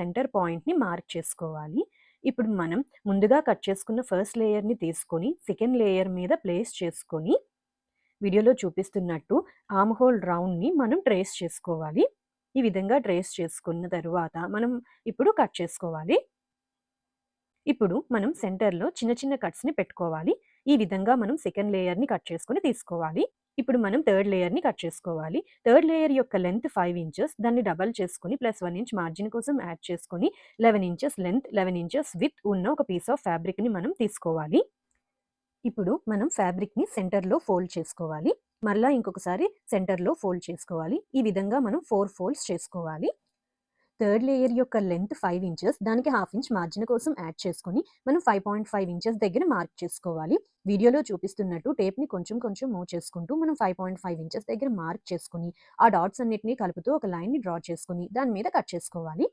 Centre పాయింట్‌ని mark చేసుకోవాలి. ఇప్పుడు మనం ముందుగా కట్ చేసుకున్న ఫస్ట్ లేయర్‌ని తీసుకొని సెకండ్ లేయర్ మీద ప్లేస్ చేసుకొని వీడియోలో చూపిస్తున్నట్టు ఆమ్ హోల్ రౌండ్‌ని మనం ట్రేస్ చేసుకోవాలి. ఈ విధంగా ట్రేస్ చేసుకున్న తరువాత మనం ఇప్పుడు కట్ చేసుకోవాలి. ఇప్పుడు మనం సెంటర్‌లో చిన్న చిన్న కట్స్‌ని పెట్టుకోవాలి. ఈ విధంగా మనం సెకండ్ లేయర్‌ని కట్ చేసుకొని తీసుకోవాలి. ఇప్పుడు మనం థర్డ్ లేయర్‌ని కట్ చేసుకోవాలి. థర్డ్ లేయర్ యొక్క లెంత్ ఫైవ్ ఇంచెస్ దాన్ని డబల్ చేసుకొని ప్లస్ వన్ ఇంచ్ మార్జిన్ కోసం యాడ్ చేసుకొని 11 ఇంచెస్ లెంత్, 11 ఇంచెస్ విత్ ఉన్న ఒక పీస్ ఆఫ్ ఫ్యాబ్రిక్‌ని మనం తీసుకోవాలి. ఇప్పుడు మనం ఫ్యాబ్రిక్‌ని సెంటర్‌లో ఫోల్డ్ చేసుకోవాలి. మరలా ఇంకొకసారి సెంటర్‌లో ఫోల్డ్ చేసుకోవాలి. ఈ విధంగా మనం ఫోర్ ఫోల్డ్స్ చేసుకోవాలి. థర్డ్ లేయర్ యొక్క లెంత్ ఫైవ్ ఇంచెస్ దానికి హాఫ్ ఇంచ్ మార్జిన్ కోసం యాడ్ చేసుకొని మనం 5.5 ఇంచెస్ దగ్గర మార్క్ చేసుకోవాలి. వీడియోలో చూపిస్తున్నట్టు టేప్‌ని కొంచెం కొంచెం మూవ్ చేసుకుంటూ మనం 5.5 ఇంచెస్ దగ్గర మార్క్ చేసుకొని ఆ డాట్స్ అన్నిటిని కలుపుతూ ఒక లైన్‌ని డ్రా చేసుకొని దాని మీద కట్ చేసుకోవాలి.